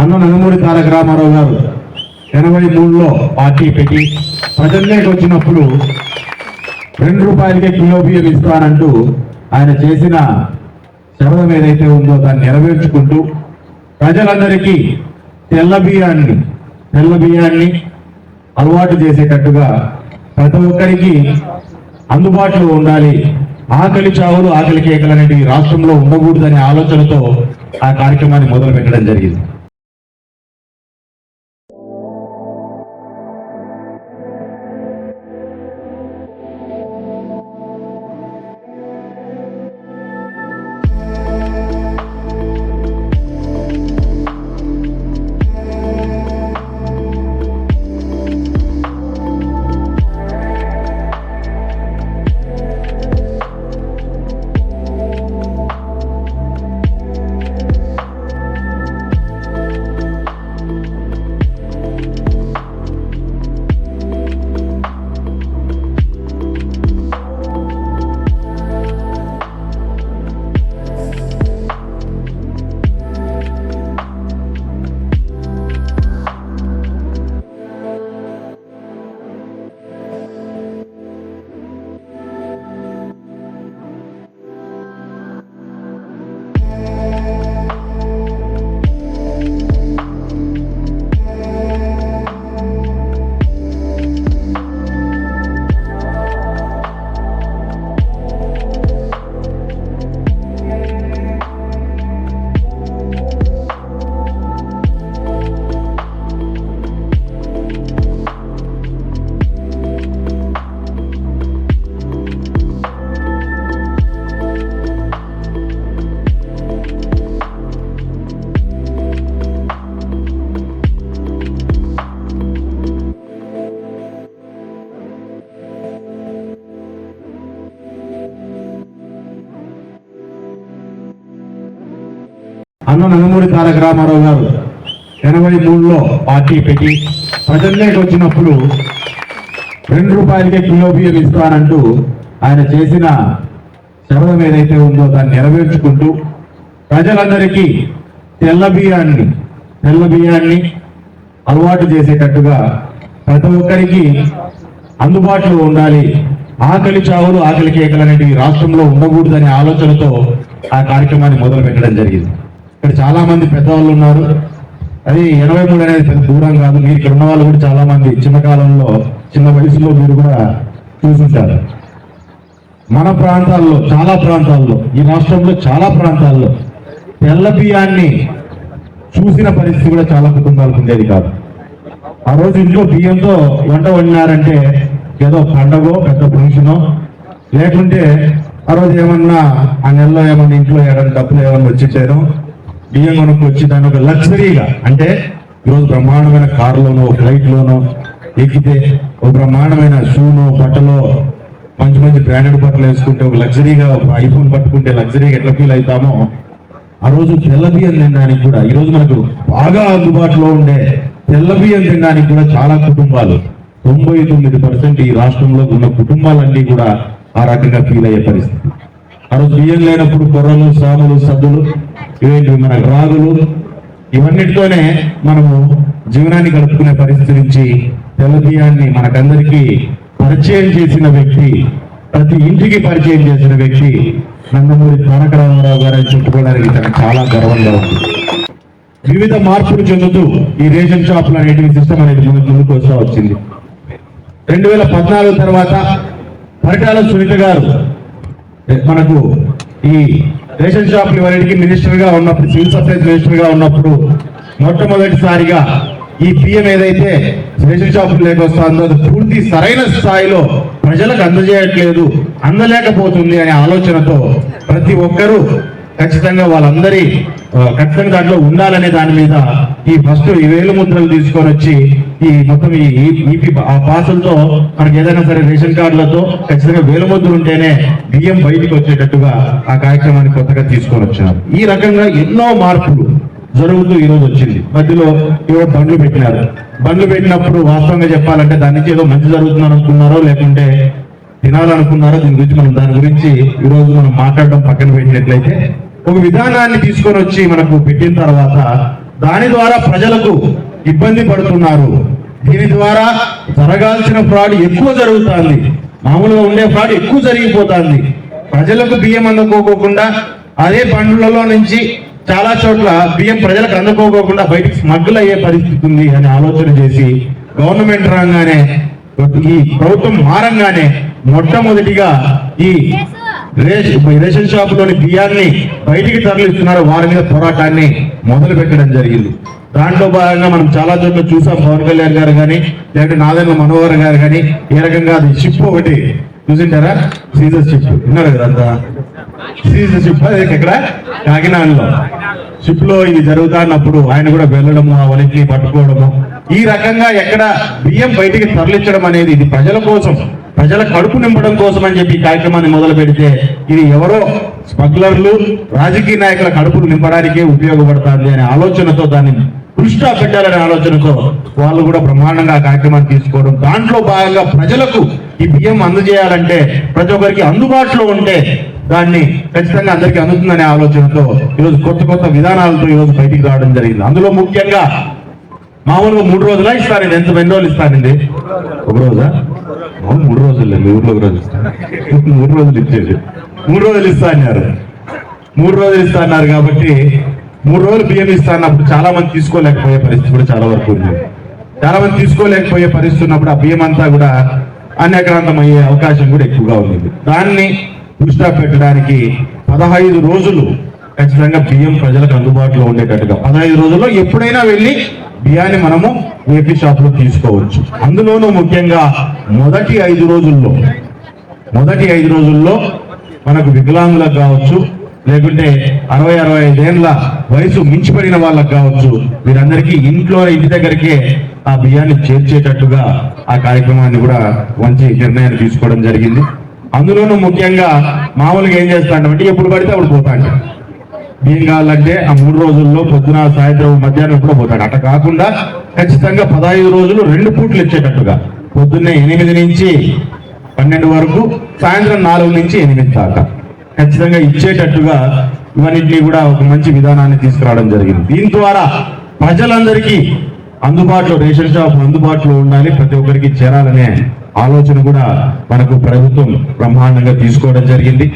అన్న నందమూరి తారక రామారావు గారు ఎనభై మూడులో పార్టీ పెట్టి ప్రజల్లోకి వచ్చినప్పుడు రెండు రూపాయలకే కిలో బియ్యం ఇస్తానంటూ ఆయన చేసిన శబదం ఏదైతే ఉందో దాన్ని నెరవేర్చుకుంటూ ప్రజలందరికీ తెల్ల బియ్యాన్ని తెల్ల బియ్యాన్ని అలవాటు చేసేటట్టుగా ప్రతి ఒక్కరికి అందుబాటులో ఉండాలి. ఆకలి చావులు ఆకలి కేకలు అనేటివి రాష్ట్రంలో ఉండకూడదనే ఆలోచనతో ఆ కార్యక్రమాన్ని మొదలు పెట్టడం జరిగింది. అన్న నందమూరి తారక రామారావు గారు ఎనభై మూడులో పార్టీ పెట్టి ప్రజల్లోకి వచ్చినప్పుడు రెండు రూపాయలకే కిలో బియ్యం ఇస్తానంటూ ఆయన చేసిన శబదం ఏదైతే ఉందో దాన్ని నెరవేర్చుకుంటూ ప్రజలందరికీ తెల్ల బియ్యాన్ని తెల్ల బియ్యాన్ని అలవాటు చేసేటట్టుగా ప్రతి ఒక్కరికి అందుబాటులో ఉండాలి. ఆకలి చావులు ఆకలి కేకలు అనేటివి రాష్ట్రంలో ఉండకూడదనే ఆలోచనతో ఆ కార్యక్రమాన్ని మొదలు పెట్టడం జరిగింది. ఇక్కడ చాలా మంది పెద్దవాళ్ళు ఉన్నారు. అది ఎనభై మూడు అనేది పెద్ద దూరం కాదు. మీరు ఇక్కడ ఉన్న వాళ్ళు కూడా చాలా మంది చిన్న కాలంలో చిన్న వయసులో మీరు కూడా చూసుంటారు. మన ప్రాంతాల్లో చాలా ప్రాంతాల్లో ఈ రాష్ట్రంలో చాలా ప్రాంతాల్లో తెల్ల బియ్యాన్ని చూసిన పరిస్థితి కూడా చాలా కుటుంబాలకు ఉండేది కాదు. ఆ రోజు ఇంట్లో బియ్యంతో వంట వండినారంటే ఏదో పండగో పెద్ద ఫంక్షనో లేకుంటే ఆ రోజు ఏమన్నా ఆ నెలలో ఏమన్నా ఇంట్లో ఏదైనా డబ్బులు ఏమన్నా వచ్చిచ్చారో బియ్యం కొనుక్కొచ్చి దాన్ని ఒక లగ్జరీగా అంటే ఈరోజు బ్రహ్మాండమైన కారులోనో ఫ్లైట్లోనో ఎక్కితే ఒక బ్రహ్మాండమైన షూను బట్టలో మంచి మంచి బ్రాండెడ్ బట్టలు వేసుకుంటే ఒక లగ్జరీగా ఒక ఐఫోన్ పట్టుకుంటే లగ్జరీగా ఎట్లా ఫీల్ అవుతామో ఆ రోజు తెల్ల బియ్యం తినడానికి కూడా ఈ రోజు మనకు బాగా అందుబాటులో ఉండే తెల్ల బియ్యం తినడానికి కూడా చాలా కుటుంబాలు తొంభై తొమ్మిది పర్సెంట్ ఈ రాష్ట్రంలో ఉన్న కుటుంబాలన్నీ కూడా ఆ రకంగా ఫీల్ అయ్యే పరిస్థితి. ఆ రోజు బియ్యం లేనప్పుడు కొర్రలు సాములు సద్దులు ఇవేంటి మన రాగులు ఇవన్నిటితోనే మనము జీవనాన్ని గడుపుకునే పరిస్థితి నుంచి తెలబియ్యాన్ని మనకందరికీ పరిచయం చేసిన వ్యక్తి ప్రతి ఇంటికి పరిచయం చేసిన వ్యక్తి నందమూరి తారక రామారావు గారు అని చెప్పుకోవడానికి తనకు చాలా గర్వంగా ఉంది. వివిధ మార్పులు చెందుతూ ఈ రేషన్ షాపులు అనేటివి సిస్టమ్ అనేది ముందు ముందుకు వస్తూ వచ్చింది. రెండు వేల పద్నాలుగు తర్వాత పరిటాల సునీత గారు మనకు ఈ రేషన్ షాపులు ఇవన్నిటికీ మినిస్టర్గా ఉన్నప్పుడు సివిల్ సప్లైస్ మినిస్టర్గా ఉన్నప్పుడు మొట్టమొదటిసారిగా ఈ పిఎం ఏదైతే రేషన్ షాపులు లేకొస్తుందో అది పూర్తి సరైన స్థాయిలో ప్రజలకు అందజేయట్లేదు అందలేకపోతుంది అనే ఆలోచనతో ప్రతి ఒక్కరూ ఖచ్చితంగా వాళ్ళందరి ఆ, ఖచ్చితంగా దాంట్లో ఉండాలనే దాని మీద ఈ ఫస్ట్ ఈ వేలు ముద్రలు తీసుకొని వచ్చి ఈ మొత్తం ఈ ఈపీ ఆ పాసులతో మనకి ఏదైనా సరే రేషన్ కార్డులతో ఖచ్చితంగా వేలు ముద్రలు ఉంటేనే బియ్యం బయటికి వచ్చేటట్టుగా ఆ కార్యక్రమాన్ని కొత్తగా తీసుకొని వచ్చారు. ఈ రకంగా ఎన్నో మార్పులు జరుగుతూ ఈ రోజు వచ్చింది. మధ్యలో ఏవో బండ్లు పెట్టినారు. బండ్లు పెట్టినప్పుడు వాస్తవంగా చెప్పాలంటే దాని నుంచి ఏదో మంచి జరుగుతుందని అనుకున్నారో లేకుంటే తినాలనుకున్నారో దీని గురించి మనం దాని గురించి ఈ రోజు మనం మాట్లాడడం పక్కన పెట్టినట్లయితే ఒక విధానాన్ని తీసుకొని వచ్చి మనకు పెట్టిన తర్వాత దాని ద్వారా ప్రజలకు ఇబ్బంది పడుతున్నారు. దీని ద్వారా జరగాల్సిన ఫ్రాడ్ ఎక్కువ జరుగుతుంది. మామూలుగా ఉండే ఫ్రాడ్ ఎక్కువ జరిగిపోతుంది. ప్రజలకు బియ్యం అందుకోకుండా అదే బండ్లలో నుంచి చాలా చోట్ల బియ్యం ప్రజలకు అందుకోకుండా బయటికి స్మగ్గుల్ అయ్యే పరిస్థితి ఉంది అని ఆలోచన చేసి గవర్నమెంట్ రాగానే ఈ ప్రభుత్వం మారంగానే మొట్టమొదటిగా ఈ రేషన్ రేషన్ షాప్లోని బియ్యాన్ని బయటికి తరలిస్తున్నారు. వారి మీద పోరాటాన్ని మొదలు పెట్టడం జరిగింది. దాంట్లో భాగంగా మనం చాలా చోట్ల చూసాం. పవన్ కళ్యాణ్ గారు కానీ లేదంటే నాదన్న మనోహర్ గారు కానీ ఏ రకంగా అది షిప్ ఒకటి చూసింటారా? సీజర్ షిప్ విన్నారు కదా అంతా సీజర్ షిప్ అది ఎక్కడ? కాకినాడలో. షిప్లో ఇది జరుగుతున్నప్పుడు ఆయన కూడా వెళ్ళడము ఆ వలికి పట్టుకోవడము. ఈ రకంగా ఎక్కడ బియ్యం బయటికి తరలించడం అనేది ఇది ప్రజల కోసం ప్రజల కడుపు నింపడం కోసం అని చెప్పి ఈ కార్యక్రమాన్ని మొదలు పెడితే ఇది ఎవరో స్మగ్లర్లు రాజకీయ నాయకుల కడుపులు నింపడానికే ఉపయోగపడుతుంది అనే ఆలోచనతో దాన్ని దృష్టి పెట్టాలనే ఆలోచనతో వాళ్ళు కూడా బ్రహ్మాండంగా ఆ కార్యక్రమాన్ని తీసుకోవడం. దాంట్లో భాగంగా ప్రజలకు ఈ బియ్యం అందజేయాలంటే ప్రతి ఒక్కరికి అందుబాటులో ఉంటే దాన్ని ఖచ్చితంగా అందరికీ అందుతుందనే ఆలోచనతో ఈరోజు కొత్త కొత్త విధానాలతో ఈరోజు బయటికి రావడం జరిగింది. అందులో ముఖ్యంగా మామూలుగా మూడు రోజులా ఇస్తారండి ఎంత ఎన్ని రోజులు ఇస్తారండి ఒక రోజా? మూడు రోజులు మీ ఊర్లో ఒక రోజు ఇస్తాను మూడు రోజులు ఇచ్చేది. మూడు రోజులు ఇస్తా అన్నారు. మూడు రోజులు ఇస్తా అన్నారు కాబట్టి మూడు రోజులు బియ్యం ఇస్తా అన్నప్పుడు చాలా మంది తీసుకోలేకపోయే పరిస్థితి కూడా చాలా వరకు ఉంది. చాలా మంది తీసుకోలేకపోయే పరిస్థితి ఉన్నప్పుడు ఆ బియ్యం అంతా కూడా అన్యక్రాంతం అయ్యే అవకాశం కూడా ఎక్కువగా ఉంది. దాన్ని దృష్టిలో పెట్టడానికి పదహైదు రోజులు ఖచ్చితంగా బియ్యం ప్రజలకు అందుబాటులో ఉండేటట్టుగా. పదహైదు రోజుల్లో ఎప్పుడైనా వెళ్ళి బియ్యాన్ని మనము ఏపీ షాప్లో తీసుకోవచ్చు. అందులోనూ ముఖ్యంగా మొదటి ఐదు రోజుల్లో మొదటి ఐదు రోజుల్లో మనకు వికలాంగులకు కావచ్చు లేకుంటే అరవై అరవై ఐదేళ్ళ వయసు మించిపడిన వాళ్ళకు కావచ్చు వీరందరికీ ఇంట్లో ఇంటి దగ్గరికే ఆ బియ్యాన్ని చేర్చేటట్టుగా ఆ కార్యక్రమాన్ని కూడా మంచి నిర్ణయాన్ని తీసుకోవడం జరిగింది. అందులోనూ ముఖ్యంగా మామూలుగా ఏం చేస్తాడంటే ఎప్పుడు పడితే అప్పుడు పోతాడు ఏం కావాలంటే ఆ మూడు రోజుల్లో పొద్దున సాయంత్రం మధ్యాహ్నం ఎప్పుడో పోతాడు. అట్లా కాకుండా ఖచ్చితంగా పదహైదు రోజులు రెండు పూట్లు ఇచ్చేటట్టుగా. పొద్దున్నే ఎనిమిది నుంచి పన్నెండు వరకు సాయంత్రం నాలుగు నుంచి ఎనిమిది దాకా. ఖచ్చితంగా ఇచ్చేటట్టుగా ఇవన్నింటినీ కూడా ఒక మంచి విధానాన్ని తీసుకురావడం జరిగింది. దీని ద్వారా ప్రజలందరికీ అందుబాటులో రేషన్ షాప్ అందుబాటులో ఉండాలి ప్రతి ఒక్కరికి చేరాలనే ఆలోచన కూడా మనకు ప్రభుత్వం బ్రహ్మాండంగా తీసుకోవడం జరిగింది.